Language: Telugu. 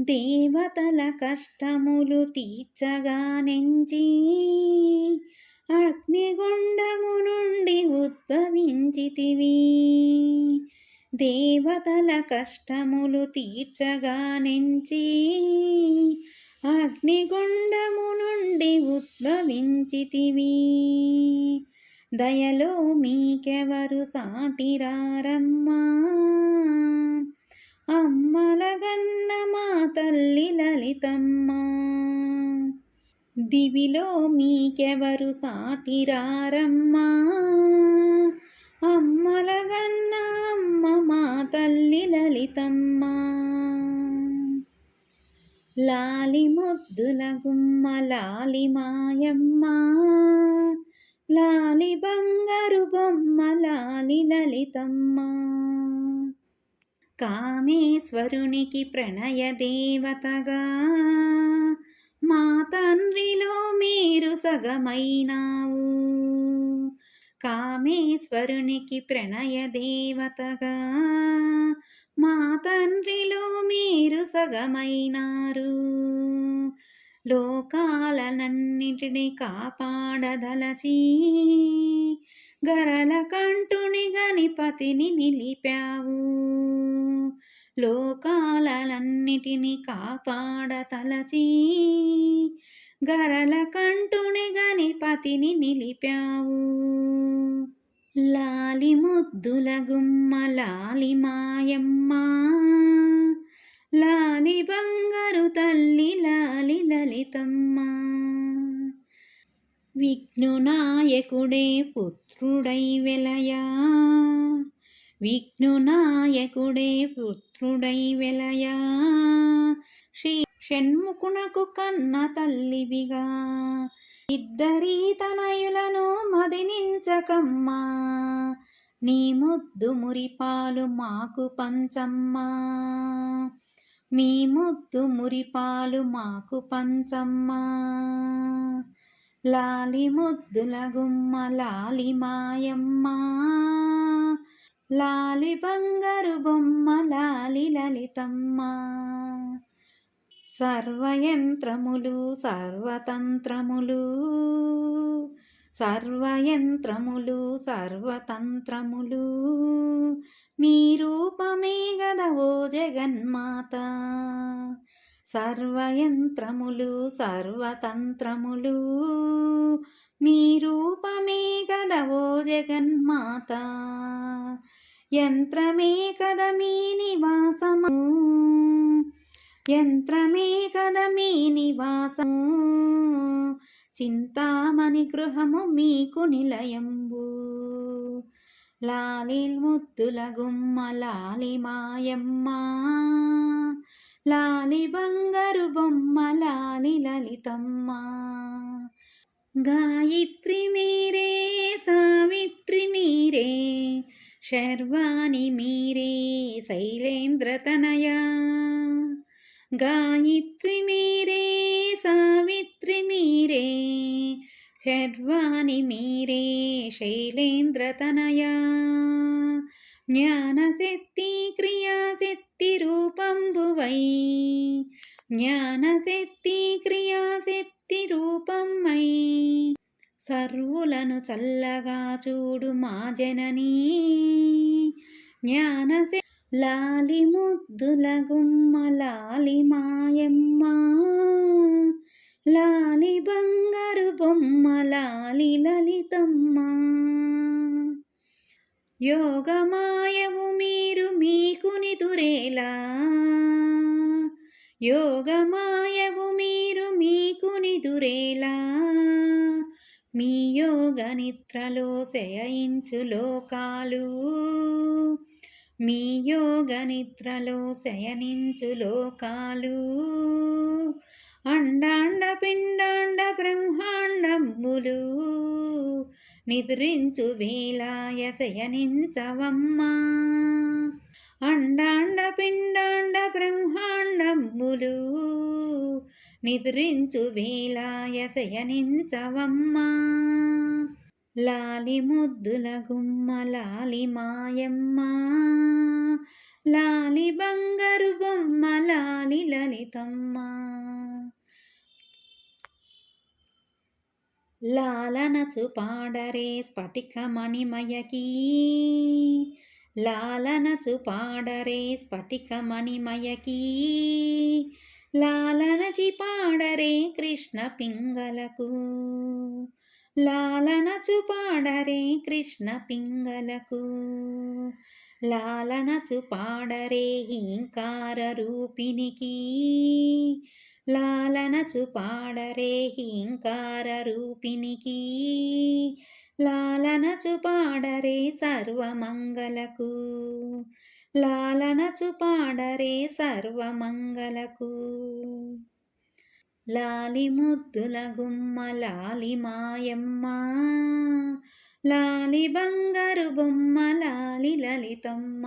దేవతల కష్టములు తీర్చగా నెంచి అగ్నిగుండము నుండి ఉద్భవించితివి. దేవతల కష్టములు తీర్చగా నెంచి అగ్నిగుండము నుండి ఉద్భవించితివి. దయలో మీకెవరు సాటిరారమ్మా? లలితమ్మా దివిలో మీకెవరు సాటిరారమ్మా? అమ్మలగన్న అమ్మ మా తల్లి లలితమ్మ. లాలి ముద్దుల గుమ్మ లాలి మాయమ్మ. లాలి బంగారు బొమ్మ లాలి లలితమ్మ. కామేశ్వరునికి ప్రణయ దేవతగా. మా తండ్రిలో మీరు సగమైనావు. కామేశ్వరునికి ప్రణయ దేవతగా. మా తండ్రిలో మీరు సగమైనారు. లోకాలనన్నిటిని కాపాడదలచి గరల కంటుని గణపతిని నిలిపావు. లోకాలన్నిటినీ కాపాడతలచి గరల కంటుని గణపతిని నిలిపావు. లాలి ముద్దుల గుమ్మ లాలి మాయమ్మ లాలి బంగారు తల్లి లాలి లలితమ్మ. విఘ్నునాయకుడే పుత్రుడై వెలయా విఘ్నునాయకుడే పుత్రుడై వెలయా. శ్రీ షణ్ముఖునకు కన్న తల్లివిగా. ఇద్దరి తనయులను మదినించకమ్మా. నీ ముద్దు మురిపాలు మాకు పంచమ్మా. మీ ముద్దు మురిపాలు మాకు పంచమ్మా. లాలి ముద్దుల గుమ్మ లాలి మాయమ్మా లాలి బంగారు బొమ్మ లాలి లలితమ్మ. సర్వయంత్రములు సర్వతంత్రములు. సర్వయంత్రములు సర్వతంత్రములు. మీ రూపమే గదవో జగన్మాత. సర్వయంత్రములు సర్వతంత్రములు. మీ రూపమే కదవో జగన్మాత. యంత్రమే కద మీ నివాసము. యంత్రమే కద మీ నివాసము. చింతామణి గృహము మీకు నిలయంబు. లాలి ముద్దుల గుమ్మ లాలి మాయమ్మ లాలి బంగారు బొమ్మ లాలి లలితమ్మ. గాయత్రి మీరే సావిత్రి మీరే శర్వాణి మీరే శైలేంద్ర తనయ. గాయత్రి మీరే సావిత్రి మీరే శర్వాణి మీరే శైలేంద్ర తనయ. జ్ఞానశక్తి క్రియాశక్తి రూపంబువై జ్ఞానశక్తి క్రియాశక్తి రూపమై. సర్వులను చల్లగా చూడు మా జననీ. జ్ఞానశక్తి లాలి ముద్దుల గుమ్మ లాలి మాయమ్మ. లాలి బంగారు బొమ్మ లాలి లలితమ్మ. యోగమాయవు మీరు మీకు నిదురేలా యోగమాయవు మీరు మీకు నిదురేలా మీ యోగ నిద్రలో శయించు లోకాలు. మీ యోగ నిద్రలో శయనించు లోకాలు. అండాండ పిండాండ బ్రహ్మాండములు. నిద్రించు వేలాయ శయనించవమ్మా అండాండ పిండాండ బ్రహ్మాండములు. నిద్రించు వేలాయ శయనించవమ్మా లాలి ముద్దుల గుమ్మ లాలి మాయమ్మ. లాలి బంగారు బొమ్మ లాలి లలితమ్మ. లాలనచు పాడరే స్ఫటిక మణిమయకీ. లాలనచు పాడరే స్ఫటిక మణిమయకీ. లాలనచి పాడరే కృష్ణ పింగలకు లాలనచు పాడరే కృష్ణ పింగలకు లాలనచు పాడరే హీంకార రూపినికి లాలనచు పాడరే హీంకార రూపినికి లాలనచు పాడరే సర్వమంగళకు. లాలనచు పాడరే సర్వమంగళకు. లాలి ముద్దుల గుమ్మ లాలి మాయమ్మ. లాలి బంగారు బొమ్మ లాలి లలితమ్మ.